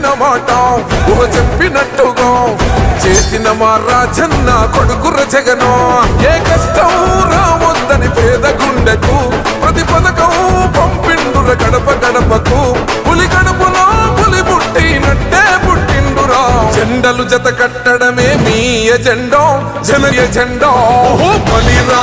చెప్పిన మాట ఊహ చెప్పినట్టుగా. చేసిన మా రాజన్న కొడుకుర జగను. ఏ కష్టం రావద్దని పేద గుండెకు ప్రతి పథకం పంపిండుర గడప గడపకు. పులి గడపలో పులి పుట్టినట్టే పుట్టిండురా. జెండలు జత కట్టడమే మీ ఎజెండో జన ఎజెండో బలిరా.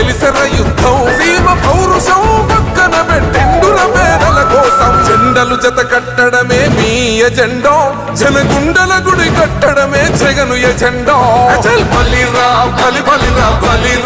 తెలిసర యుద్ధం. సీమ పౌరుషం పక్కన పెట్టిండుర మేడల కోసం. జెండలు జత కట్టడమే మీ ఎజెండో. జనగుండల గుడి కట్టడమే జగను ఎజెండో. బలిరా బలి బలిరా బలి